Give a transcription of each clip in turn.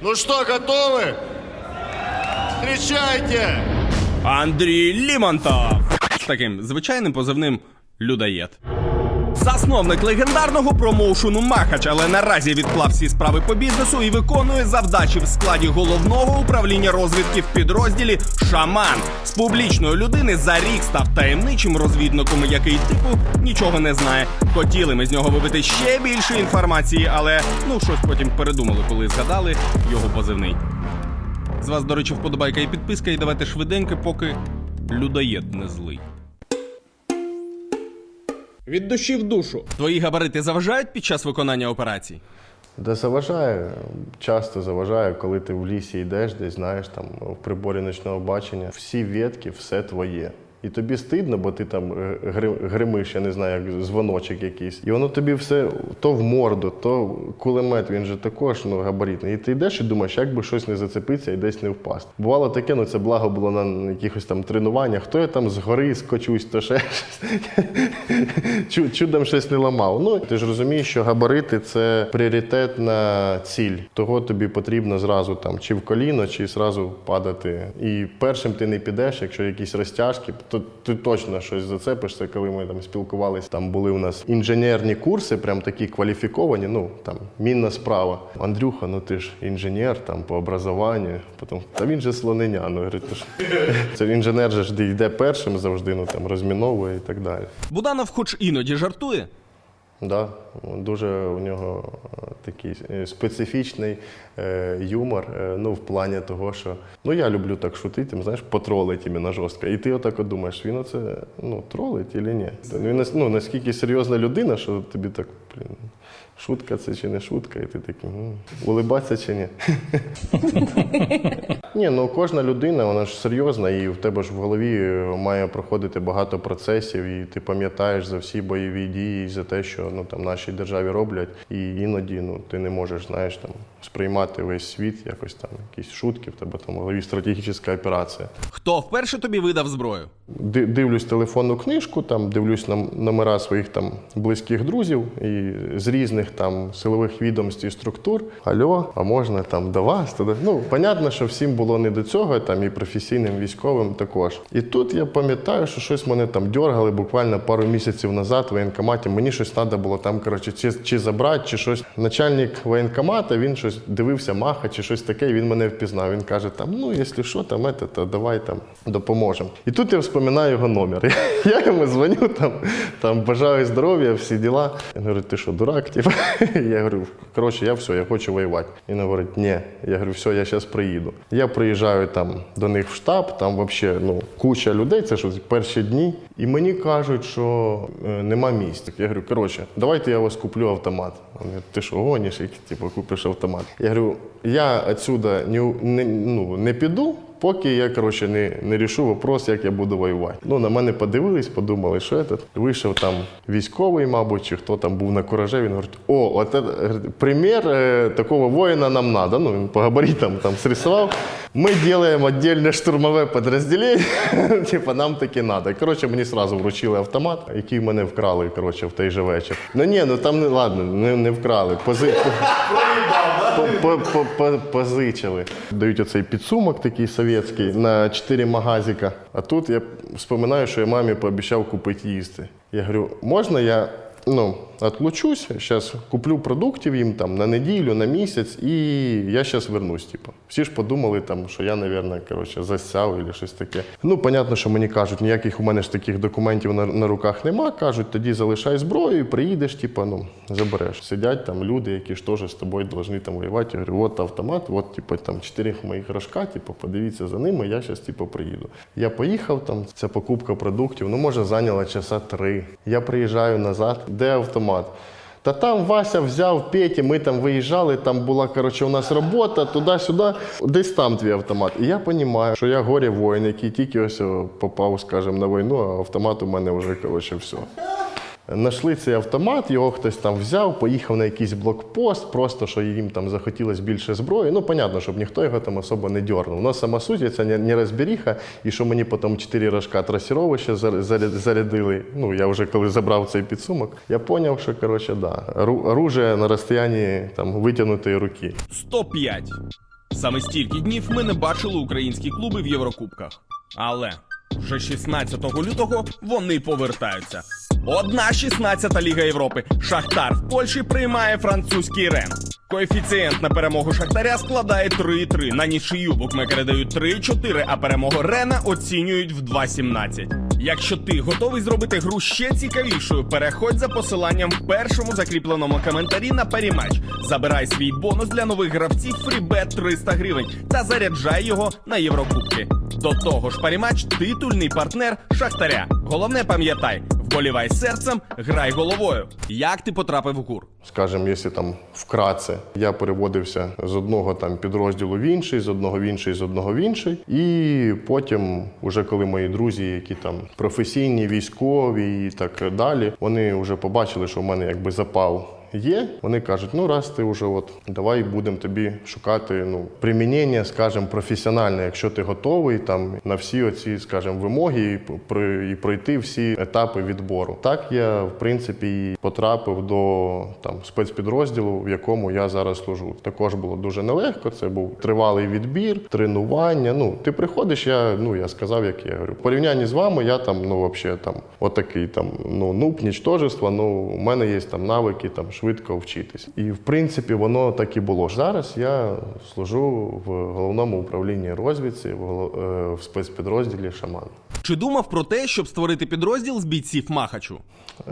Ну что, готовы? Встречайте! Андрій Лімонтов з таким звичайним позивним Людоєд. Засновник легендарного промоушену Махач, але наразі відклав всі справи по бізнесу і виконує завдачі в складі головного управління розвідки в підрозділі Шаман. З публічної людини за рік став таємничим розвідником, який типу нічого не знає. Хотіли ми з нього вибити ще більше інформації, але ну щось потім передумали, коли згадали його позивний. З вас, до речі, вподобайка і підписка, і давайте швиденько, поки людоєд не злий. Від душі в душу. Твої габарити заважають під час виконання операцій? Да заважає, часто заважає, коли ти в лісі йдеш, десь знаєш, там в приборі ночного бачення, всі ветки, все твоє. І тобі стидно, бо ти там е, гримиш, я не знаю, як дзвоночок якийсь. І воно тобі все то в морду, то кулемет, він же також ну, габаритний. І ти йдеш і думаєш, як би щось не зацепитися і десь не впасти. Бувало таке, ну це благо було на якихось там тренуваннях. Хто я там згори скочусь, то ще щось. Чудом щось не ламав. Ну ти ж розумієш, що габарити це пріоритетна ціль. Того тобі потрібно зразу там чи в коліно, чи зразу падати. І першим ти не підеш, якщо якісь розтяжки, то ти точно щось зацепишся. Коли ми там спілкувалися, там були у нас інженерні курси, прям такі кваліфіковані. Ну там мінна справа. Андрюха, ну ти ж інженер там по образованню. Потім та він же слоненя. Ну говорить, «Ти ж- це інженер же ж йде першим завжди, ну там розміновує і так далі. Буданов, хоч іноді жартує. Да, дуже у нього е, такий е, специфічний е, юмор. Ну, в плані того, що ну я люблю так шутити, знаєш, потролить іменно жорстко. І ти отак от думаєш, він оце ну, тролить чи ні? Він ну, наскільки серйозна людина, що тобі так, блін, шутка це чи не шутка, і ти такий, ну, улибатися чи ні? Ні, ну кожна людина, вона ж серйозна, і в тебе ж в голові е, має проходити багато процесів, і ти пам'ятаєш за всі бойові дії, за те, що ну там нашій державі роблять. І іноді ну ти не можеш, знаєш, там сприймати весь світ, якось там якісь шутки, в тебе там голові стратегічна операція. Хто вперше тобі видав зброю? Ди- Дивлюсь телефонну книжку, там дивлюсь нам номера своїх там близьких друзів і з різних там силових відомств і структур. Алло, а можна там до вас? Туди? Ну, понятно, що всім було не до цього, там і професійним військовим також. І тут я пам'ятаю, що щось мене там дьоргали буквально пару місяців назад в воєнкоматі. Мені щось треба було там, коротше, чи, чи забрати, чи щось. Начальник воєнкомата, він щось дивився, маха, чи щось таке, і він мене впізнав. Він каже: там, ну, якщо що, там, это, то давай там допоможемо. І тут я вспоминаю його номер. Я йому дзвоню, там, там бажаю здоров'я, всі діла. Він говорить, ти що, дурак? Типу? Я говорю, коротше, я все, я хочу воювати. Він говорить, ні. Я говорю, все, я зараз приїду. Я приїжджаю там до них в штаб, там взагалі ну, куча людей, це ж перші дні. І мені кажуть, що е, нема місць. Я говорю, коротше, давайте я вас куплю автомат. Він ти що, який типу, купиш автомат? Я говорю, я отсюда не, не, ну, не піду. Поки я коротше не, не рішу вопрос, як я буду воювати. Ну на мене подивились, подумали, що це. Вийшов там військовий, мабуть, чи хто там був на куражі. Він говорить: о, от це, примір е, такого воїна нам треба. Ну він по габаритам там срисував. Ми робимо віддільне штурмове підрозділення. Типа нам таки треба. Коротше, мені одразу вручили автомат, який в мене вкрали коротше, в той же вечір. Ну ні, ну там не ладно, не, не вкрали. Пози... По- по- по- Позичили. Дають оцей підсумок такий совєтський на 4 магазика. А тут я вспоминаю, що я мамі пообіцяв купити їсти. Я говорю, можна я ну, отлучусь, зараз куплю продуктів їм там на неділю, на місяць, і я зараз вернусь. Типу. Всі ж подумали, там, що я, мабуть, коротше, засяв або щось таке. Ну, понятно, що мені кажуть, ніяких у мене ж таких документів на, на руках нема. Кажуть, тоді залишай зброю приїдеш, типу, ну, забереш. Сидять там люди, які ж теж з тобою повинні там воювати. Я говорю, от автомат, от типу, там чотири моїх рожка, типу, подивіться за ними, я зараз типу, приїду. Я поїхав там, ця покупка продуктів, ну може зайняла часа три. Я приїжджаю назад, де автомат? Та там Вася взяв Петі, ми там виїжджали, там була коротше, у нас робота, туди-сюди. Десь там твій автомат. І я розумію, що я горі воїн, який тільки ось попав, скажімо, на війну, а автомат у мене вже коротше, все. Нашли цей автомат, його хтось там взяв, поїхав на якийсь блокпост, просто що їм там захотілося більше зброї. Ну, понятно, щоб ніхто його там особо не дьорнув. Но сама суть це не, розберіха, і що мені потім чотири рожка трасіровища зар- зарядили. Ну, я вже коли забрав цей підсумок, я зрозумів, що коротше, да, ору- оружие на розстоянні там витягнутої руки. 105. Саме стільки днів ми не бачили українські клуби в Єврокубках. Але вже 16 лютого вони повертаються. Одна 16-та Ліга Європи. Шахтар в Польщі приймає французький Рен. Коефіцієнт на перемогу Шахтаря складає 3,3. На нічию букмекери дають 3,4, а перемогу Рена оцінюють в 2,17. Якщо ти готовий зробити гру ще цікавішою, переходь за посиланням в першому закріпленому коментарі на паріматч. Забирай свій бонус для нових гравців фрібет 300 гривень та заряджай його на Єврокубки. До того ж, паріматч титульний партнер Шахтаря. Головне пам'ятай, вболівай серцем, грай головою. Як ти потрапив у кур? Скажем, якщо там вкратце, я переводився з одного там підрозділу в інший, з одного в інший, з одного в інший. І потім, уже коли мої друзі, які там професійні, військові і так далі, вони вже побачили, що в мене якби запал. Є, вони кажуть, ну раз ти вже от давай будемо тобі шукати ну примінення, скажімо, професіональне, якщо ти готовий там на всі оці, скажімо, вимоги і, про- і пройти всі етапи відбору. Так я в принципі і потрапив до там спецпідрозділу, в якому я зараз служу. Також було дуже нелегко. Це був тривалий відбір, тренування. Ну ти приходиш, я ну я сказав, як я говорю. В порівнянні з вами, я там ну взагалі там отакий там ну нуб, нічтожество. Ну у мене є там навики там швидко вчитись. І в принципі воно так і було. Зараз я служу в головному управлінні розвідці в, е, спецпідрозділі Шаман. Чи думав про те, щоб створити підрозділ з бійців Махачу?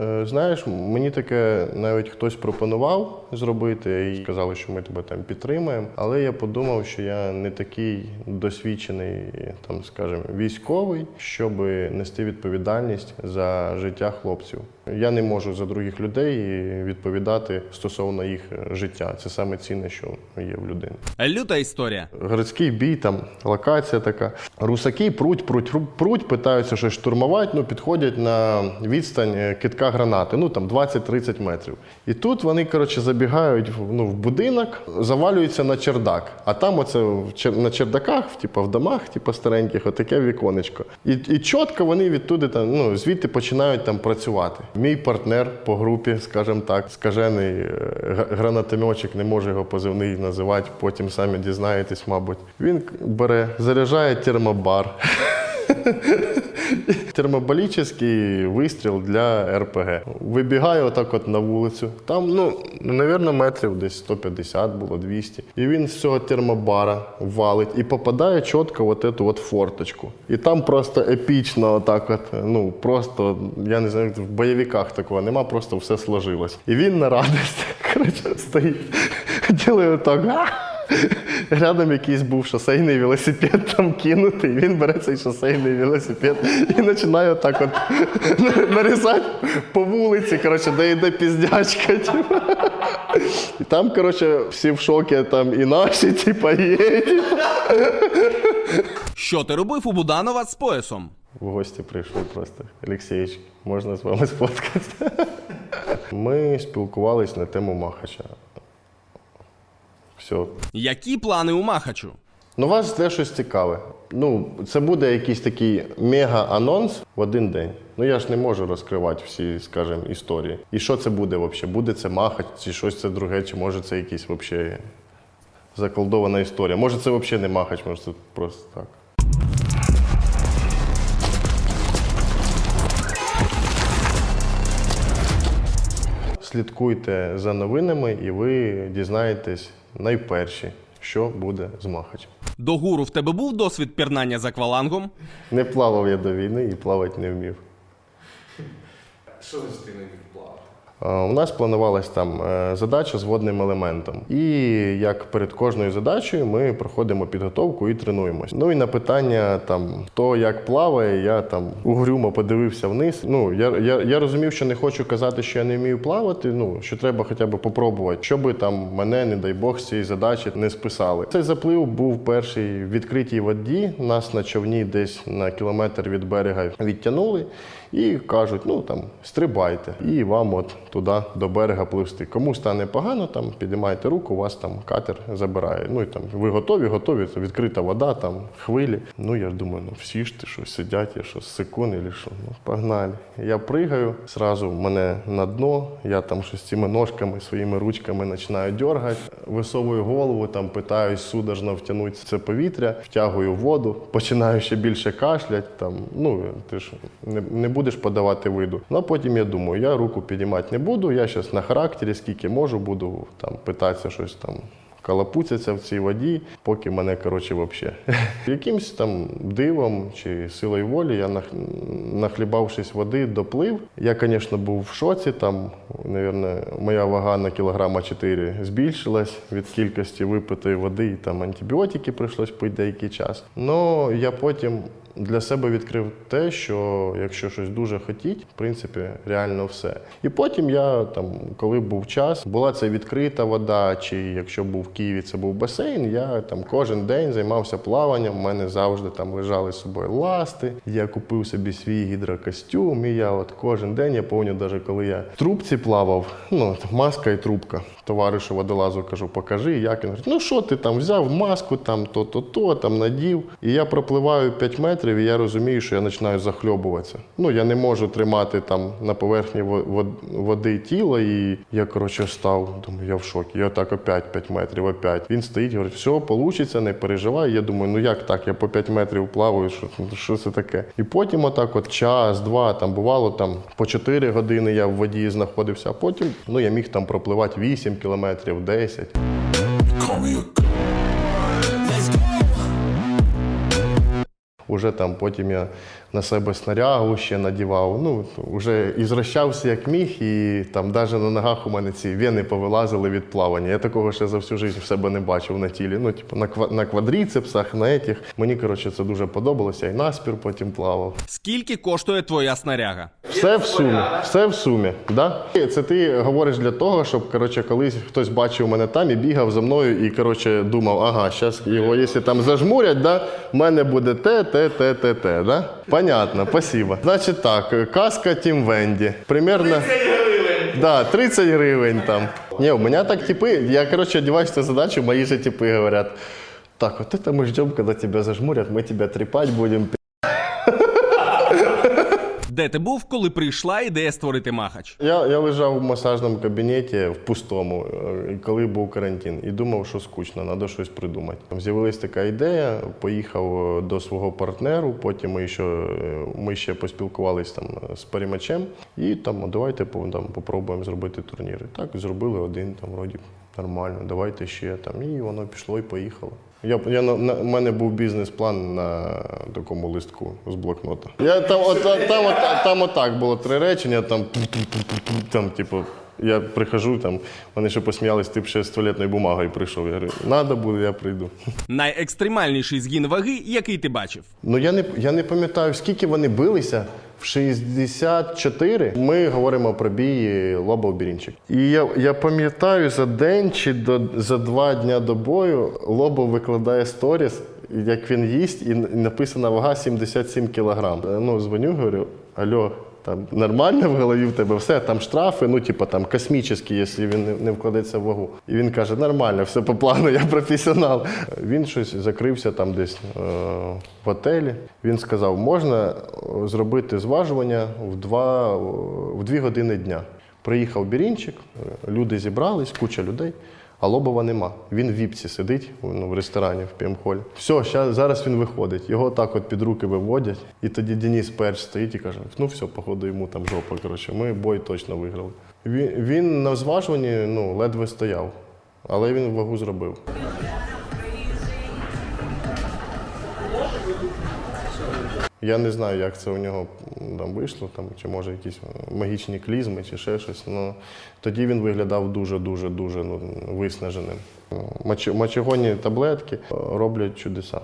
Е, Знаєш, мені таке навіть хтось пропонував зробити і сказали, що ми тебе там підтримаємо. Але я подумав, що я не такий досвідчений, там, скажімо, військовий, щоб нести відповідальність за життя хлопців. Я не можу за других людей відповідати стосовно їх життя. Це саме цінне, що є в людини. Люта історія. Городський бій, там локація така. Русаки пруть, пруть, пруть, питаються щось штурмувати, ну підходять на відстань е, китка гранати, ну там 20-30 метрів. І тут вони, коротше, забігають ну, в будинок, завалюються на чердак. А там оце на чердаках, типу, в домах, типу, стареньких, отаке віконечко. І, і чітко вони відтуди там, ну, звідти починають там працювати. Мій партнер по групі, скажімо так, скажений е, гранатометчик, не може його позивний називати, потім самі дізнаєтесь, мабуть. Він бере, заряджає термобар. Термобалічний вистріл для РПГ. Вибігає отак от на вулицю. Там, ну, навірно, метрів десь 150 було, 200. І він з цього термобара валить і попадає чітко в эту от форточку. І там просто епічно, отак от, ну, просто, я не знаю, в бойовиках такого нема, просто все сложилось. І він на радості, коротше, стоїть, ділає отак. Рядом якийсь був шосейний велосипед там кинутий. Він бере цей шосейний велосипед і починає отак от нарізати по вулиці, коротше, де йде піздячка. Типу. І там, коротше, всі в шокі, там і наші, типа, є. Що ти робив у Буданова з поясом? В гості прийшли просто. Олексійович, можна з вами сфоткатися? Ми спілкувались на тему Махача. Все, Які плани у Махачу? Ну, вас жде щось цікаве. Ну, це буде якийсь такий мега-анонс в один день. Ну я ж не можу розкривати всі, скажімо, історії. І що це буде взагалі? Буде це махач, чи щось це друге, чи може це якийсь взагалі заколдована історія. Може, це взагалі не махач, може це просто так. Слідкуйте за новинами, і ви дізнаєтесь найперші, що буде з махачем. До гуру в тебе був досвід пірнання за аквалангом? Не плавав я до війни і плавати не вмів. Що значить ти не вмів плавати? Е, У нас планувалась там е, задача з водним елементом. І як перед кожною задачею ми проходимо підготовку і тренуємось. Ну і на питання там хто як плаває, я там угрюмо подивився вниз. Ну я, я, я розумів, що не хочу казати, що я не вмію плавати. Ну що треба хоча б попробувати, щоб там мене, не дай Бог, з цієї задачі не списали. Цей заплив був перший в відкритій воді. Нас на човні десь на кілометр від берега відтягнули. І кажуть, ну там стрибайте, і вам от туди до берега пливсти. Кому стане погано, там підіймайте руку, вас там катер забирає. Ну і там ви готові, готові, це відкрита вода, там хвилі. Ну я ж думаю, ну всі ж ти що сидять, я що секунд, чи що, ну погнали. Я пригаю, зразу мене на дно, я там щось цими ножками, своїми ручками починаю дергати, висовую голову, там питаюсь судорожно втягнути це повітря, втягую воду, починаю ще більше кашлять. Там, ну, ти ж не, не будеш подавати виду. Ну а потім я думаю, я руку підіймати не буду, я зараз на характері, скільки можу, буду там питатися щось там калапуцяться в цій воді, поки мене, коротше, взагалі. Якимсь там дивом чи силою волі я, нахлібавшись води, доплив. Я, звісно, був в шоці. Там, мабуть, моя вага на кілограма 4 збільшилась від кількості випитої води, і там антибіотики прийшлось пити деякий час. Ну, я потім для себе відкрив те, що якщо щось дуже хотіть, в принципі, реально все. І потім я там, коли був час, була це відкрита вода, чи якщо був в Києві, це був басейн. Я там кожен день займався плаванням. У мене завжди там лежали з собою ласти. Я купив собі свій гідрокостюм, і я от кожен день, я пам'ятаю, навіть коли я в трубці плавав, ну маска і трубка. Товаришу водолазу кажу, покажи, як він говорить, ну що ти там взяв маску, там то-то, то там надів. І я пропливаю 5 метрів, і я розумію, що я починаю захльобуватися. Ну я не можу тримати там на поверхні води тіло, і я коротше став. Думаю, я в шокі. Я так опять 5 метрів, опять. Він стоїть, говорить, все, вийде, не переживай. Я думаю, ну як так? Я по 5 метрів плаваю, що, що це таке? І потім отак, от час, два, там бувало там по 4 години я в воді знаходився, а потім ну я міг там пропливати 8 кілометрів, 10. Уже там потім я на себе снарягу ще надівав. Ну, вже і зрощався як міг, і там навіть на ногах у мене ці вени повилазили від плавання. Я такого ще за всю життя в себе не бачив на тілі. Ну, типу, на, ква- на квадріцепсах, на етіх. Мені, коротше, це дуже подобалося. І наспір потім плавав. Скільки коштує твоя снаряга? Все в сумі. Все в сумі. Да? Це ти говориш для того, щоб коротше, колись хтось бачив мене там і бігав за мною і коротше, думав, ага, зараз його, якщо там зажмурять, да, в мене буде те, те, те, те, те. Да? Понятно, спасибо. Значить так, каска Тім Венді. Примерно. 30 гривень. Да, 30 гривень там. Ні, у мене так типи, я, коротше, одеваюсь на задачу, мої же типи говорять, так, вот это мы ждем, когда тебя зажмурят, мы тебя трепать будем, Де ти був, коли прийшла ідея створити махач? Я, я лежав в масажному кабінеті в пустому, е, коли був карантин, і думав, що скучно, треба щось придумати. Там З'явилась така ідея, поїхав е, до свого партнеру, потім ми ще, е, ми ще поспілкувалися там з парімачем, і там, давайте там, попробуємо зробити турніри. Так, зробили один, там, вроді нормально, давайте ще там. І воно пішло і поїхало. Я, я, на, на, у мене був бізнес-план на такому листку з блокнота. Я, там, от, там, от, там отак було три речення, там, там типу, я прихожу, там, вони ще посміялись, ти б ще з туалетною бумагою прийшов. Я говорю, надо буде, я прийду. Найекстремальніший згін ваги, який ти бачив? Ну я не, я не пам'ятаю, скільки вони билися. В 64 ми говоримо про бій Лобов Бірінчик. І я, я пам'ятаю, за день чи до, за два дня до бою Лобов викладає сторіс, як він їсть, і написана вага 77 кілограм. Е, Ну, дзвоню, говорю, алло, там нормально в голові в тебе все, там штрафи, ну, типу, там космічні, якщо він не, вкладеться в вагу. І він каже, нормально, все по плану, я професіонал. Він щось закрився там десь е, в готелі. Він сказав, можна е, зробити зважування в, два, в дві години дня. Приїхав Бірінчик, е, люди зібрались, куча людей. А Лобова нема. Він в віпці сидить ну, в ресторані в п'ємхолі. Все, щас, зараз він виходить. Його так от під руки виводять. І тоді Денис перш стоїть і каже: ну все, походу, йому там жопа. Коротше, ми бой точно виграли. Він, він на зважуванні ну, ледве стояв, але він вагу зробив. Я не знаю, як це у нього там вийшло, там, чи може якісь магічні клізми, чи ще щось. Ну, тоді він виглядав дуже-дуже дуже ну, виснаженим. Мочегонні таблетки е, роблять чудеса.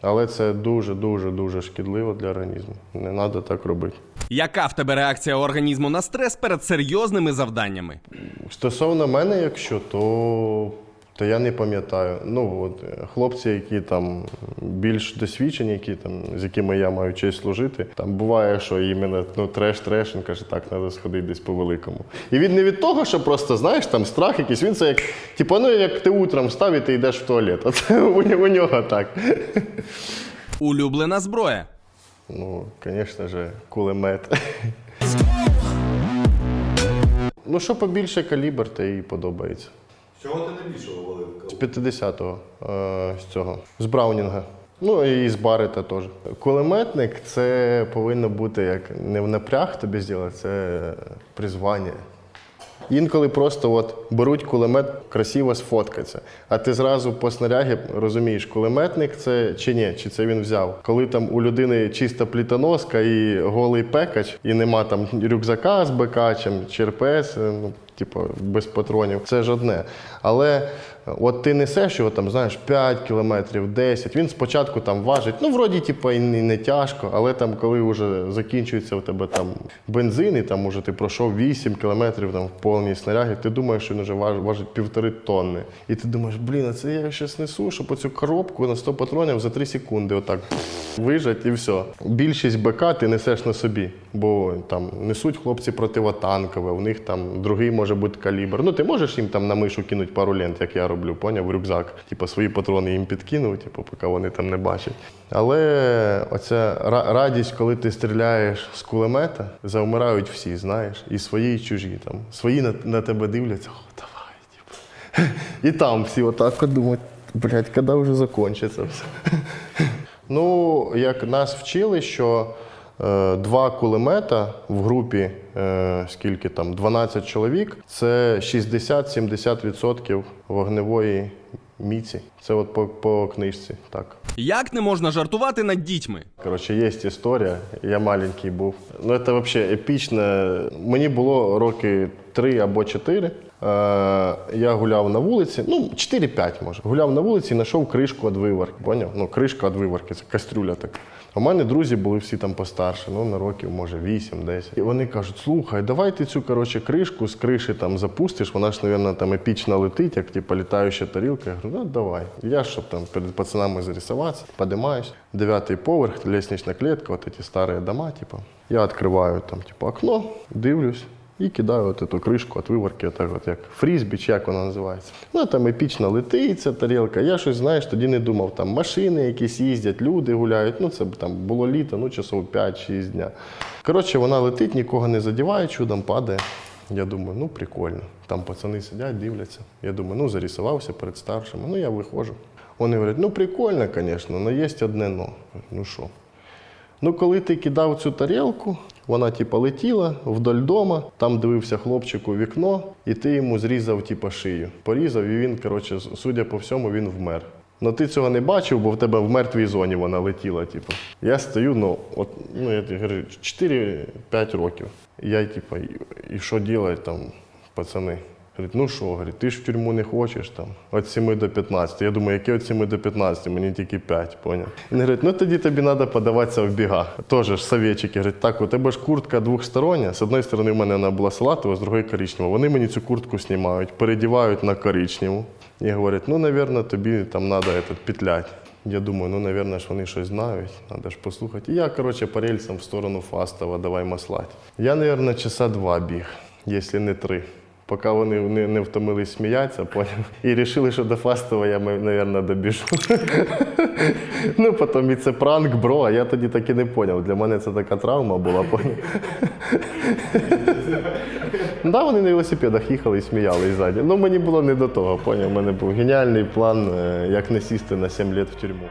Але це дуже-дуже дуже шкідливо для організму. Не треба так робити. Яка в тебе реакція організму на стрес перед серйозними завданнями? Стосовно мене, якщо, то Та я не пам'ятаю. Ну от е, хлопці, які там більш досвідчені, які там з якими я маю честь служити, там буває, що іменно ну треш-треш, він каже, так, треба сходити десь по великому. І він не від того, що просто знаєш, там страх якийсь. Він це як, типу, ну як ти утром встав і ти йдеш в туалет. От у, нього- у нього так. Улюблена зброя. Ну, звісно ж, кулемет. Ну, що побільше калібр, те і подобається. Чого ти найбільше вивалив? З 50-го е, з цього, з Браунінга. Ну і з Барета теж. Кулеметник це повинно бути як не в напряг тобі зробити, це призвання. Інколи просто от беруть кулемет, красиво сфоткаться. А ти зразу по снарягі розумієш, кулеметник це чи ні, чи це він взяв. Коли там у людини чиста плітоноска і голий пекач, і нема там рюкзака з бекачем, чи РПС, е, ну, типу, без патронів, це ж одне. Але е, от ти несеш його там, знаєш, 5 кілометрів, 10. Він спочатку там важить, ну, вроді, типу, і не, тяжко, але там, коли вже закінчується у тебе там бензин, і там уже ти пройшов 8 кілометрів там в повній снарягі, ти думаєш, що він вже важ- важить півтори тонни. І ти думаєш, блін, а це я щось несу, щоб оцю коробку на 100 патронів за 3 секунди отак вижать і все. Більшість БК ти несеш на собі, бо там несуть хлопці противотанкове, у них там другий може бути калібр. Ну ти можеш їм там на мишу кинути пару лент, як я роблю, поняв, в рюкзак. Типу свої патрони їм підкинув, типу, поки вони там не бачать. Але оця радість, коли ти стріляєш з кулемета, завмирають всі, знаєш, і свої, і чужі. Там. Свої на, на тебе дивляться, о, давай, типу. І там всі отак от думають, блядь, коли вже закінчиться все. Ну, як нас вчили, що два кулемета в групі, е, скільки там, 12 чоловік, це 60-70% вогневої міці. Це от по, по книжці, так. Як не можна жартувати над дітьми? Коротше, є історія. Я маленький був. Ну, це взагалі епічно. Мені було роки 3 або 4. Е, я гуляв на вулиці, ну, 4-5 може. Гуляв на вулиці і знайшов кришку від виварки. Поняв? Ну, кришка від виварки, це кастрюля така. У мене друзі були всі там постарше, ну на років, може, 8-10. І вони кажуть: слухай, давай ти цю коротше, кришку з криші там запустиш, вона ж, мабуть, там епічно летить, як типу, літаюча тарілка. Я говорю, ну давай. Я щоб там перед пацанами зарисуватися, подимаюсь. Дев'ятий поверх, лестнична клітка, от ці старі дома, типу. Я відкриваю там, типу, окно, дивлюсь. І кидаю от цю кришку від виварки, так от як фрізбі, чи як вона називається. Ну там епічно летить ця тарілка. Я щось, знаєш, тоді не думав, там машини якісь їздять, люди гуляють. Ну це там було літо, ну часов 5-6 дня. Коротше, вона летить, нікого не задіває, чудом падає. Я думаю, ну прикольно. Там пацани сидять, дивляться. Я думаю, ну зарисувався перед старшими. Ну я виходжу. Вони говорять, ну прикольно, звісно, але є одне но. Ну що? Ну, коли ти кидав цю тарілку, вона типа, летіла вдоль дома, там дивився хлопчик у вікно, і ти йому зрізав типа, шию. Порізав, і він, коротше, судя по всьому, він вмер. Ну ти цього не бачив, бо в тебе в мертвій зоні вона летіла. Типу. Я стою, ну, от, ну я говорю, 4-5 років. Я, і, і що робити там, пацани? Говорить, ну що, говорить, ти ж в тюрму не хочеш там, від 7 до 15. Я думаю, яке від 7 до 15, мені тільки 5, поняв. Він говорить, ну тоді тобі треба подаватися в біга. Теж ж советчики, так, у тебе ж куртка двохстороння. З одної сторони, в мене вона була салатова, з другої коричнева. Вони мені цю куртку знімають, передівають на коричневу. І говорять, ну, напевно, тобі там треба петлять. Я думаю, ну, напевно, ж вони щось знають, треба ж послухати. І я, коротше, по рельсам в сторону Фастова, давай маслать. Я, напевно, часа два біг, якщо не три. Поки вони не, не втомились сміятися, поняв? І вирішили, що до Фастова я, мабуть, добіжу. ну, потім і це пранк, бро, а я тоді так і не зрозумів. Для мене це така травма була? Ну, да, вони на велосипедах їхали і сміялись ззаді. Ну, мені було не до того, поняв? У мене був геніальний план, е, як не сісти на 7 років в тюрму.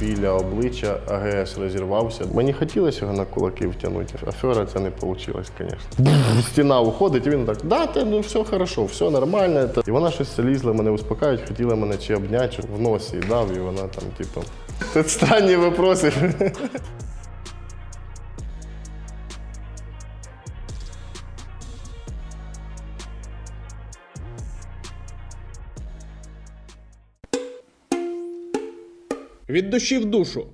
Біля обличчя АГС розірвався. Мені хотілося його на кулаки втягнути. Афера це не вийшло, звісно. Стіна уходить, і він так, да, ти, ну все хорошо, все нормально. І вона щось лізла, мене успокають, хотіла мене чи обняти, в носі і дав, і вона там, типу. це странні вопроси. Від душі в душу.